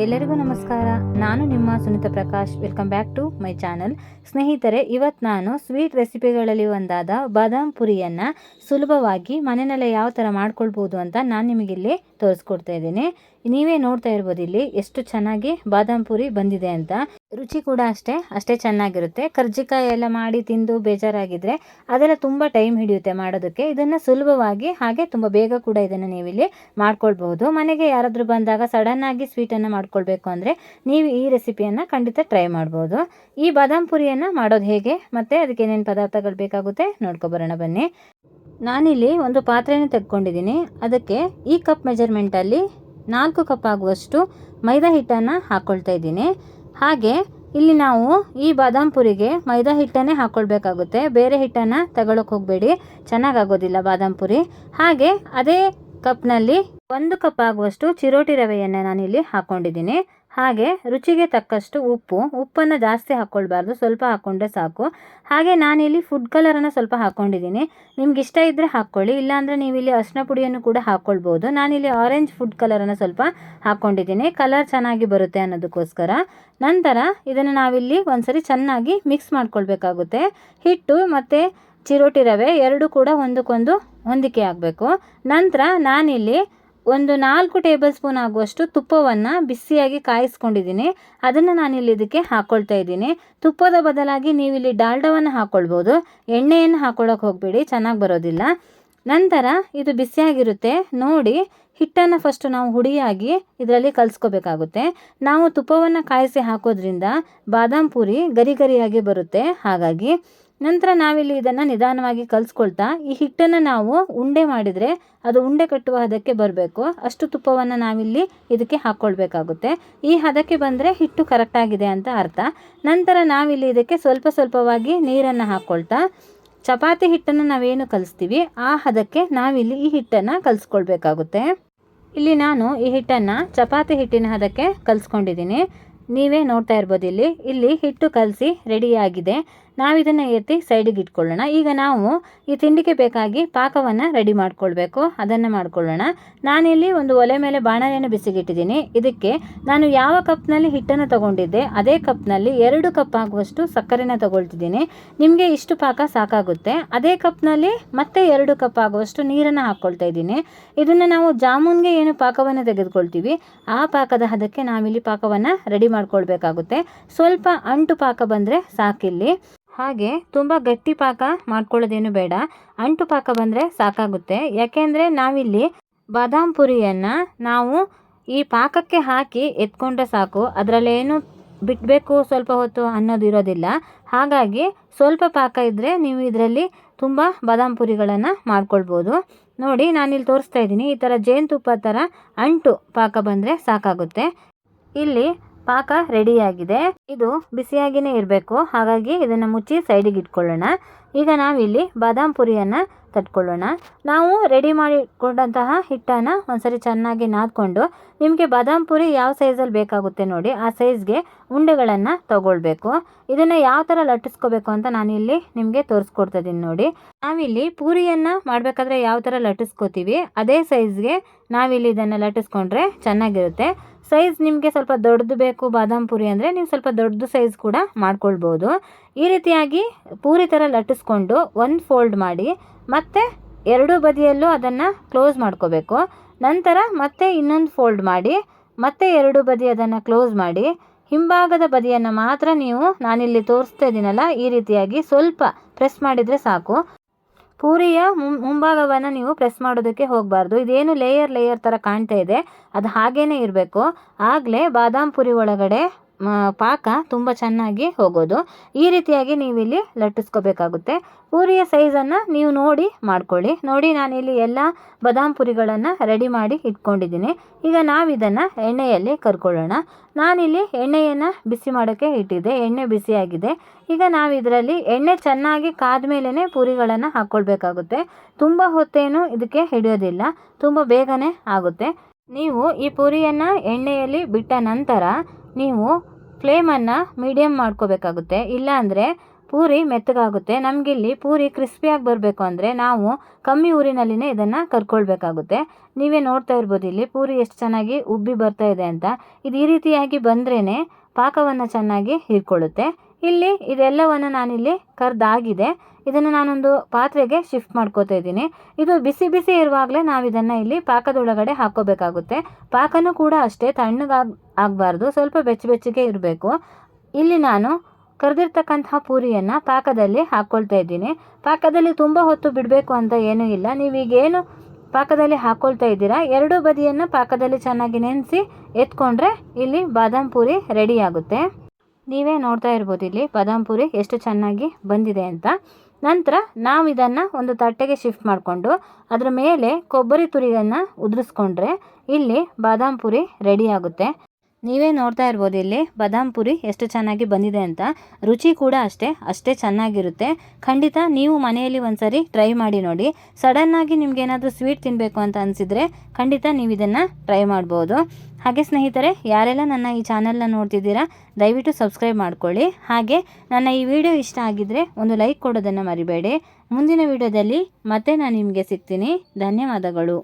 ಎಲ್ಲರಿಗೂ ನಮಸ್ಕಾರ. ನಾನು ನಿಮ್ಮ Sunita Prakash. Welcome back to my channel ಸ್ನೇಹಿತರೆ ಇವತ್ತು ನಾನು ಸ್ವೀಟ್ ರೆಸಿಪಿಗಳಲ್ಲಿ ಒಂದಾದ ಬಾದಾಮ್ ಪುರಿಯನ್ನು ಸುಲಭವಾಗಿ ಮನೆಯಲ್ಲೇ ಯಾವ ಥರ ಮಾಡ್ಕೊಳ್ಬೋದು ಅಂತ ನಾನು ನಿಮಗಿಲ್ಲಿ ತೋರಿಸ್ಕೊಡ್ತಾ ಇದ್ದೀನಿ. ನೀವೇ ನೋಡ್ತಾ ಇರ್ಬೋದು ಇಲ್ಲಿ ಎಷ್ಟು ಚೆನ್ನಾಗಿ ಬಾದಾಮ್ ಪುರಿ ಬಂದಿದೆ ಅಂತ. ರುಚಿ ಕೂಡ ಅಷ್ಟೇ ಅಷ್ಟೇ ಚೆನ್ನಾಗಿರುತ್ತೆ. ಕರ್ಜಿಕಾಯಿ ಎಲ್ಲ ಮಾಡಿ ತಿಂದು ಬೇಜಾರಾಗಿದ್ದರೆ ಅದೆಲ್ಲ ತುಂಬ ಟೈಮ್ ಹಿಡಿಯುತ್ತೆ ಮಾಡೋದಕ್ಕೆ. ಇದನ್ನು ಸುಲಭವಾಗಿ ಹಾಗೆ ತುಂಬ ಬೇಗ ಕೂಡ ಇದನ್ನು ನೀವಿಲ್ಲಿ ಮಾಡ್ಕೊಳ್ಬಹುದು. ಮನೆಗೆ ಯಾರಾದರೂ ಬಂದಾಗ ಸಡನ್ನಾಗಿ ಸ್ವೀಟನ್ನು ಮಾಡ್ಕೊಳ್ಬೇಕು ಅಂದರೆ ನೀವು ಈ ರೆಸಿಪಿಯನ್ನು ಖಂಡಿತ ಟ್ರೈ ಮಾಡ್ಬೋದು. ಈ ಬಾದಾಮ್ ಪುರಿಯನ್ನು ಮಾಡೋದು ಹೇಗೆ? ಮತ್ತು ಅದಕ್ಕೆ ಏನೇನು ಪದಾರ್ಥಗಳು ಬೇಕಾಗುತ್ತೆ ನೋಡ್ಕೊಬರೋಣ ಬನ್ನಿ. ನಾನಿಲ್ಲಿ ಒಂದು ಪಾತ್ರೆಯನ್ನು ತೆಗೆದುಕೊಂಡಿದ್ದೀನಿ ಅದಕ್ಕೆ ಈ ಕಪ್ ಮೆಜರ್ಮೆಂಟಲ್ಲಿ ನಾಲ್ಕು ಕಪ್ ಆಗುವಷ್ಟು ಮೈದಾ ಹಿಟ್ಟನ್ನು ಹಾಕ್ಕೊಳ್ತಾ ಇದ್ದೀನಿ. ಹಾಗೆ ಇಲ್ಲಿ ನಾವು ಈ ಬಾದಾಮ್ ಪುರಿಗೆ ಮೈದಾ ಹಿಟ್ಟನ್ನೇ ಹಾಕ್ಕೊಳ್ಬೇಕಾಗುತ್ತೆ ಬೇರೆ ಹಿಟ್ಟನ್ನು ತಗೊಳಕ್ಕೆ ಹೋಗಬೇಡಿ. ಚೆನ್ನಾಗಾಗೋದಿಲ್ಲ ಬಾದಾಮ್ ಪುರಿ. ಹಾಗೆ ಅದೇ ಕಪ್ನಲ್ಲಿ ಒಂದು ಕಪ್ ಆಗುವಷ್ಟು ಚಿರೋಟಿ ರವೆಯನ್ನು ನಾನಿಲ್ಲಿ ಹಾಕ್ಕೊಂಡಿದ್ದೀನಿ ಹಾಗೆ ರುಚಿಗೆ ತಕ್ಕಷ್ಟು ಉಪ್ಪು, ಉಪ್ಪನ್ನು ಜಾಸ್ತಿ ಹಾಕ್ಕೊಳ್ಬಾರ್ದು, ಸ್ವಲ್ಪ ಹಾಕ್ಕೊಂಡ್ರೆ ಸಾಕು. ಹಾಗೆ ನಾನಿಲ್ಲಿ ಫುಡ್ ಕಲರನ್ನು ಸ್ವಲ್ಪ ಹಾಕ್ಕೊಂಡಿದ್ದೀನಿ. ನಿಮ್ಗೆ ಇಷ್ಟ ಇದ್ದರೆ ಹಾಕ್ಕೊಳ್ಳಿ, ಇಲ್ಲಾಂದರೆ ನೀವು ಇಲ್ಲಿ ಅರಿಶಿನ ಪುಡಿಯನ್ನು ಕೂಡ ಹಾಕ್ಕೊಳ್ಬೋದು. ನಾನಿಲ್ಲಿ ಆರೆಂಜ್ ಫುಡ್ ಕಲರನ್ನು ಸ್ವಲ್ಪ ಹಾಕ್ಕೊಂಡಿದ್ದೀನಿ. ಕಲರ್ ಚೆನ್ನಾಗಿ ಬರುತ್ತೆ ಅನ್ನೋದಕ್ಕೋಸ್ಕರ. ನಂತರ ಇದನ್ನು ನಾವಿಲ್ಲಿ ಒಂದ್ಸರಿ ಚೆನ್ನಾಗಿ ಮಿಕ್ಸ್ ಮಾಡ್ಕೊಳ್ಬೇಕಾಗುತ್ತೆ. ಹಿಟ್ಟು ಮತ್ತು ಚಿರೋಟಿ ರವೆ ಎರಡು ಕೂಡ ಒಂದಕ್ಕೊಂದು ಹೊಂದಿಕೆ ಆಗಬೇಕು. ನಂತರ ನಾನಿಲ್ಲಿ ಒಂದು ನಾಲ್ಕು ಟೇಬಲ್ ಸ್ಪೂನ್ ಆಗುವಷ್ಟು ತುಪ್ಪವನ್ನು ಬಿಸಿಯಾಗಿ ಕಾಯಿಸ್ಕೊಂಡಿದ್ದೀನಿ. ಅದನ್ನು ನಾನಿಲ್ಲಿ ಇದಕ್ಕೆ ಹಾಕ್ಕೊಳ್ತಾ ಇದ್ದೀನಿ. ತುಪ್ಪದ ಬದಲಾಗಿ ನೀವಿಲ್ಲಿ ಡಾಲ್ಡವನ್ನು ಹಾಕ್ಕೊಳ್ಬೋದು ಎಣ್ಣೆಯನ್ನು ಹಾಕ್ಕೊಳ್ಳೋಕೆ ಹೋಗಬೇಡಿ, ಚೆನ್ನಾಗಿ ಬರೋದಿಲ್ಲ. ನಂತರ ಇದು ಬಿಸಿಯಾಗಿರುತ್ತೆ. ನೋಡಿ, ಹಿಟ್ಟನ್ನು ಫಸ್ಟು ನಾವು ಹುಡಿಯಾಗಿ ಇದರಲ್ಲಿ ಕಲಿಸ್ಕೋಬೇಕಾಗುತ್ತೆ. ನಾವು ತುಪ್ಪವನ್ನು ಕಾಯಿಸಿ ಹಾಕೋದ್ರಿಂದ ಬಾದಾಮ್ ಪೂರಿ ಗರಿ ಗರಿಯಾಗಿ ಬರುತ್ತೆ. ಹಾಗಾಗಿ ನಂತರ ನಾವಿಲ್ಲಿ ಇದನ್ನು ನಿಧಾನವಾಗಿ ಕಲಿಸ್ಕೊಳ್ತಾ, ಈ ಹಿಟ್ಟನ್ನು ನಾವು ಉಂಡೆ ಮಾಡಿದರೆ ಅದು ಉಂಡೆ ಕಟ್ಟುವ ಹದಕ್ಕೆ ಬರಬೇಕು. ಅಷ್ಟು ತುಪ್ಪವನ್ನು ನಾವಿಲ್ಲಿ ಇದಕ್ಕೆ ಹಾಕ್ಕೊಳ್ಬೇಕಾಗುತ್ತೆ ಈ ಹದಕ್ಕೆ ಬಂದರೆ ಹಿಟ್ಟು ಕರೆಕ್ಟಾಗಿದೆ ಅಂತ ಅರ್ಥ. ನಂತರ ನಾವಿಲ್ಲಿ ಇದಕ್ಕೆ ಸ್ವಲ್ಪ ಸ್ವಲ್ಪವಾಗಿ ನೀರನ್ನು ಹಾಕ್ಕೊಳ್ತಾ ಚಪಾತಿ ಹಿಟ್ಟನ್ನು ನಾವೇನು ಕಲಿಸ್ತೀವಿ, ಆ ಹದಕ್ಕೆ ನಾವಿಲ್ಲಿ ಈ ಹಿಟ್ಟನ್ನು ಕಲಿಸ್ಕೊಳ್ಬೇಕಾಗುತ್ತೆ. ಇಲ್ಲಿ ನಾನು ಈ ಹಿಟ್ಟನ್ನು ಚಪಾತಿ ಹಿಟ್ಟಿನ ಹದಕ್ಕೆ ಕಲಿಸ್ಕೊಂಡಿದ್ದೀನಿ. ನೀವೇ ನೋಡ್ತಾ ಇರ್ಬೋದು ಇಲ್ಲಿ. ಇಲ್ಲಿ ಹಿಟ್ಟು ಕಲಸಿ ರೆಡಿಯಾಗಿದೆ ನಾವಿದನ್ನು ಎತ್ತಿ ಸೈಡಿಗೆ ಇಟ್ಕೊಳ್ಳೋಣ. ಈಗ ನಾವು ಈ ತಿಂಡಿಗೆ ಬೇಕಾಗಿ ಪಾಕವನ್ನು ರೆಡಿ ಮಾಡಿಕೊಳ್ಬೇಕು. ಅದನ್ನು ಮಾಡ್ಕೊಳ್ಳೋಣ. ನಾನಿಲ್ಲಿ ಒಂದು ಒಲೆ ಮೇಲೆ ಬಾಣಲೆಯನ್ನು ಬಿಸಿಗಿಟ್ಟಿದ್ದೀನಿ. ಇದಕ್ಕೆ ನಾನು ಯಾವ ಕಪ್ನಲ್ಲಿ ಹಿಟ್ಟನ್ನು ತಗೊಂಡಿದ್ದೆ, ಅದೇ ಕಪ್ನಲ್ಲಿ ಎರಡು ಕಪ್ ಆಗುವಷ್ಟು ಸಕ್ಕರೆನ ತಗೊಳ್ತಿದ್ದೀನಿ. ನಿಮಗೆ ಇಷ್ಟು ಪಾಕ ಸಾಕಾಗುತ್ತೆ. ಅದೇ ಕಪ್ನಲ್ಲಿ ಮತ್ತೆ ಎರಡು ಕಪ್ ಆಗುವಷ್ಟು ನೀರನ್ನು ಹಾಕ್ಕೊಳ್ತಾ ಇದ್ದೀನಿ. ಇದನ್ನು ನಾವು ಜಾಮೂನ್ಗೆ ಏನು ಪಾಕವನ್ನು ತೆಗೆದುಕೊಳ್ತೀವಿ, ಆ ಪಾಕದ ಹದಕ್ಕೆ ನಾವಿಲ್ಲಿ ಪಾಕವನ್ನು ರೆಡಿ ಮಾಡ್ಕೊಳ್ಬೇಕಾಗುತ್ತೆ. ಸ್ವಲ್ಪ ಅಂಟು ಪಾಕ ಬಂದರೆ ಸಾಕಿಲ್ಲಿ. ಹಾಗೆ ತುಂಬ ಗಟ್ಟಿ ಪಾಕ ಮಾಡ್ಕೊಳ್ಳೋದೇನು ಬೇಡ. ಅಂಟು ಪಾಕ ಬಂದರೆ ಸಾಕಾಗುತ್ತೆ. ಯಾಕೆಂದರೆ ನಾವಿಲ್ಲಿ ಬಾದಾಮ್ ಪುರಿಯನ್ನು ನಾವು ಈ ಪಾಕಕ್ಕೆ ಹಾಕಿ ಎತ್ಕೊಂಡ್ರೆ ಸಾಕು. ಅದರಲ್ಲೇನು ಬಿಡಬೇಕು ಸ್ವಲ್ಪ ಹೊತ್ತು ಅನ್ನೋದು ಇರೋದಿಲ್ಲ. ಹಾಗಾಗಿ ಸ್ವಲ್ಪ ಪಾಕ ಇದ್ದರೆ ನೀವು ಇದರಲ್ಲಿ ತುಂಬ ಬಾದಾಮ್ ಪುರಿಗಳನ್ನು ಮಾಡ್ಕೊಳ್ಬೋದು. ನೋಡಿ, ನಾನಿಲ್ಲಿ ತೋರಿಸ್ತಾ ಇದ್ದೀನಿ. ಈ ಥರ ಜೇನುತುಪ್ಪ ಥರ ಅಂಟು ಪಾಕ ಬಂದರೆ ಸಾಕಾಗುತ್ತೆ. ಇಲ್ಲಿ ಪಾಕ ರೆಡಿಯಾಗಿದೆ. ಇದು ಬಿಸಿಯಾಗಿನೇ ಇರಬೇಕು. ಹಾಗಾಗಿ ಇದನ್ನು ಮುಚ್ಚಿ ಸೈಡಿಗೆ ಇಟ್ಕೊಳ್ಳೋಣ. ಈಗ ನಾವಿಲ್ಲಿ ಬಾದಾಮ್ ಪುರಿಯನ್ನು ತಟ್ಕೊಳ್ಳೋಣ. ನಾವು ರೆಡಿ ಮಾಡಿಕೊಂಡಂತಹ ಹಿಟ್ಟನ್ನು ಒಂದ್ಸರಿ ಚೆನ್ನಾಗಿ ನಾದ್ಕೊಂಡು ನಿಮಗೆ ಬಾದಾಮ್ ಪುರಿ ಯಾವ ಸೈಜಲ್ಲಿ ಬೇಕಾಗುತ್ತೆ ನೋಡಿ ಆ ಸೈಜ್ಗೆ ಉಂಡೆಗಳನ್ನು ತಗೊಳ್ಬೇಕು. ಇದನ್ನು ಯಾವ ಥರ ಲಟ್ಟಿಸ್ಕೋಬೇಕು ಅಂತ ನಾನಿಲ್ಲಿ ನಿಮಗೆ ತೋರಿಸ್ಕೊಡ್ತಿದ್ದೀನಿ ನೋಡಿ. ನಾವಿಲ್ಲಿ ಪೂರಿಯನ್ನು ಮಾಡಬೇಕಾದ್ರೆ ಯಾವ ಥರ ಲಟ್ಟಿಸ್ಕೋತೀವಿ, ಅದೇ ಸೈಜ್ಗೆ ನಾವಿಲ್ಲಿ ಇದನ್ನು ಲಟ್ಟಿಸ್ಕೊಂಡ್ರೆ ಚೆನ್ನಾಗಿರುತ್ತೆ. ಸೈಜ್ ನಿಮಗೆ ಸ್ವಲ್ಪ ದೊಡ್ಡದು ಬೇಕು ಬಾದಾಮ್ ಪುರಿ ಅಂದರೆ ನೀವು ಸ್ವಲ್ಪ ದೊಡ್ಡದು ಸೈಜ್ ಕೂಡ ಮಾಡ್ಕೊಳ್ಬೋದು. ಈ ರೀತಿಯಾಗಿ ಪೂರಿ ಥರ ಲಟ್ಟಿಸ್ಕೊಂಡು ಒಂದು ಫೋಲ್ಡ್ ಮಾಡಿ ಮತ್ತೆ ಎರಡೂ ಬದಿಯಲ್ಲೂ ಅದನ್ನು ಕ್ಲೋಸ್ ಮಾಡ್ಕೋಬೇಕು. ನಂತರ ಮತ್ತೆ ಇನ್ನೊಂದು ಫೋಲ್ಡ್ ಮಾಡಿ, ಮತ್ತೆ ಎರಡು ಬದಿ ಅದನ್ನು ಕ್ಲೋಸ್ ಮಾಡಿ, ಹಿಂಭಾಗದ ಬದಿಯನ್ನು ಮಾತ್ರ ನೀವು ನಾನಿಲ್ಲಿ ತೋರಿಸ್ತಾ ಇದ್ದೀನಲ್ಲ ಈ ರೀತಿಯಾಗಿ ಸ್ವಲ್ಪ ಪ್ರೆಸ್ ಮಾಡಿದರೆ ಸಾಕು. ಪೂರಿಯ ಮುಂಭಾಗವನ್ನು ನೀವು ಪ್ರೆಸ್ ಮಾಡೋದಕ್ಕೆ ಹೋಗಬಾರ್ದು. ಇದೇನು ಲೇಯರ್ ಲೇಯರ್ ಥರ ಕಾಣ್ತಾ ಇದೆ. ಅದು ಹಾಗೇ ಇರಬೇಕು. ಆಗಲೇ ಬಾದಾಮ್ ಪುರಿ ಒಳಗಡೆ ಪಾಕ ತುಂಬ ಚೆನ್ನಾಗಿ ಹೋಗೋದು. ಈ ರೀತಿಯಾಗಿ ನೀವಿಲ್ಲಿ ಲಟ್ಟಿಸ್ಕೋಬೇಕಾಗುತ್ತೆ. ಪೂರಿಯ ಸೈಜನ್ನು ನೀವು ನೋಡಿ ಮಾಡ್ಕೊಳ್ಳಿ. ನೋಡಿ ನಾನಿಲ್ಲಿ ಎಲ್ಲ ಬದಾಮ್ ಪುರಿಗಳನ್ನು ರೆಡಿ ಮಾಡಿ ಇಟ್ಕೊಂಡಿದ್ದೀನಿ. ಈಗ ನಾವಿದನ್ನು ಎಣ್ಣೆಯಲ್ಲಿ ಕರ್ಕೊಳ್ಳೋಣ. ನಾನಿಲ್ಲಿ ಎಣ್ಣೆಯನ್ನು ಬಿಸಿ ಮಾಡೋಕ್ಕೆ ಇಟ್ಟಿದ್ದೆ. ಎಣ್ಣೆ ಬಿಸಿಯಾಗಿದೆ. ಈಗ ನಾವು ಇದರಲ್ಲಿ ಎಣ್ಣೆ ಚೆನ್ನಾಗಿ ಕಾದ ಮೇಲೇ ಪೂರಿಗಳನ್ನು ಹಾಕ್ಕೊಳ್ಬೇಕಾಗುತ್ತೆ. ತುಂಬ ಹೊತ್ತೇನು ಇದಕ್ಕೆ ಹಿಡಿಯೋದಿಲ್ಲ. ತುಂಬ ಬೇಗನೆ ಆಗುತ್ತೆ. ನೀವು ಈ ಪುರಿಯನ್ನು ಎಣ್ಣೆಯಲ್ಲಿ ಬಿಟ್ಟ ನಂತರ ನೀವು ಫ್ಲೇಮನ್ನು ಮೀಡಿಯಮ್ ಮಾಡ್ಕೋಬೇಕಾಗುತ್ತೆ. ಇಲ್ಲಾಂದರೆ ಪೂರಿ ಮೆತ್ತಗಾಗುತ್ತೆ. ನಮಗಿಲ್ಲಿ ಪೂರಿ ಕ್ರಿಸ್ಪಿಯಾಗಿ ಬರಬೇಕು ಅಂದರೆ ನಾವು ಕಮ್ಮಿ ಊರಿನಲ್ಲಿನೇ ಇದನ್ನು ಕರ್ಕೊಳ್ಬೇಕಾಗುತ್ತೆ. ನೀವೇ ನೋಡ್ತಾ ಇರ್ಬೋದು ಇಲ್ಲಿ ಪೂರಿ ಎಷ್ಟು ಚೆನ್ನಾಗಿ ಉಬ್ಬಿ ಬರ್ತಾ ಇದೆ ಅಂತ. ಇದು ಈ ರೀತಿಯಾಗಿ ಬಂದ್ರೇ ಪಾಕವನ್ನು ಚೆನ್ನಾಗಿ ಹೀರ್ಕೊಳ್ಳುತ್ತೆ. ಇಲ್ಲಿ ಇದೆಲ್ಲವನ್ನು ನಾನಿಲ್ಲಿ ಕರ್ದಾಗಿದೆ. ಇದನ್ನು ನಾನೊಂದು ಪಾತ್ರೆಗೆ ಶಿಫ್ಟ್ ಮಾಡ್ಕೋತಾ ಇದ್ದೀನಿ. ಇದು ಬಿಸಿ ಬಿಸಿ ಇರುವಾಗಲೇ ನಾವು ಇದನ್ನು ಇಲ್ಲಿ ಪಾಕದೊಳಗಡೆ ಹಾಕೋಬೇಕಾಗುತ್ತೆ ಪಾಕನೂ ಕೂಡ ಅಷ್ಟೇ, ತಣ್ಣಗಾಗಿ ಆಗಬಾರ್ದು, ಸ್ವಲ್ಪ ಬೆಚ್ಚ ಬೆಚ್ಚಗೆ ಇರಬೇಕು. ಇಲ್ಲಿ ನಾನು ಕರೆದಿರ್ತಕ್ಕಂತಹ ಪೂರಿಯನ್ನು ಪಾಕದಲ್ಲಿ ಹಾಕ್ಕೊಳ್ತಾ ಇದ್ದೀನಿ. ಪಾಕದಲ್ಲಿ ತುಂಬ ಹೊತ್ತು ಬಿಡಬೇಕು ಅಂತ ಏನೂ ಇಲ್ಲ. ನೀವೀಗೇನು ಪಾಕದಲ್ಲಿ ಹಾಕ್ಕೊಳ್ತಾ ಇದ್ದೀರಾ, ಎರಡೂ ಬದಿಯನ್ನು ಪಾಕದಲ್ಲಿ ಚೆನ್ನಾಗಿ ನೆನೆಸಿ ಎತ್ಕೊಂಡ್ರೆ ಇಲ್ಲಿ ಬಾದಾಮ್ ಪೂರಿ ರೆಡಿ ಆಗುತ್ತೆ. ನೀವೇ ನೋಡ್ತಾ ಇರ್ಬೋದು ಇಲ್ಲಿ ಬಾದಾಮ್ ಪುರಿ ಎಷ್ಟು ಚೆನ್ನಾಗಿ ಬಂದಿದೆ ಅಂತ. ನಂತರ ನಾವು ಇದನ್ನು ಒಂದು ತಟ್ಟೆಗೆ ಶಿಫ್ಟ್ ಮಾಡಿಕೊಂಡು ಅದರ ಮೇಲೆ ಕೊಬ್ಬರಿ ತುರಿಯನ್ನು ಉದುರಿಸ್ಕೊಂಡ್ರೆ ಇಲ್ಲಿ ಬಾದಾಮ್ ಪುರಿ ರೆಡಿ ಆಗುತ್ತೆ. ನೀವೇ ನೋಡ್ತಾ ಇರ್ಬೋದು ಇಲ್ಲಿ ಬದಾಮ್ ಪುರಿ ಎಷ್ಟು ಚೆನ್ನಾಗಿ ಬಂದಿದೆ ಅಂತ. ರುಚಿ ಕೂಡ ಅಷ್ಟೇ ಅಷ್ಟೇ ಚೆನ್ನಾಗಿರುತ್ತೆ. ಖಂಡಿತ ನೀವು ಮನೆಯಲ್ಲಿ ಒಂದ್ಸರಿ ಟ್ರೈ ಮಾಡಿ ನೋಡಿ. ಸಡನ್ನಾಗಿ ನಿಮ್ಗೆ ಏನಾದರೂ ಸ್ವೀಟ್ ತಿನ್ನಬೇಕು ಅಂತ ಅನಿಸಿದರೆ ಖಂಡಿತ ನೀವು ಇದನ್ನು ಟ್ರೈ ಮಾಡ್ಬೋದು. ಹಾಗೆ ಸ್ನೇಹಿತರೆ, ಯಾರೆಲ್ಲ ನನ್ನ ಈ ಚಾನಲ್ನ ನೋಡ್ತಿದ್ದೀರಾ, ದಯವಿಟ್ಟು ಸಬ್ಸ್ಕ್ರೈಬ್ ಮಾಡ್ಕೊಳ್ಳಿ. ಹಾಗೆ ನನ್ನ ಈ ವಿಡಿಯೋ ಇಷ್ಟ ಆಗಿದ್ದರೆ ಒಂದು ಲೈಕ್ ಕೊಡೋದನ್ನು ಮರಿಬೇಡಿ. ಮುಂದಿನ ವಿಡಿಯೋದಲ್ಲಿ ಮತ್ತೆ ನಾನು ನಿಮಗೆ ಸಿಗ್ತೀನಿ. ಧನ್ಯವಾದಗಳು.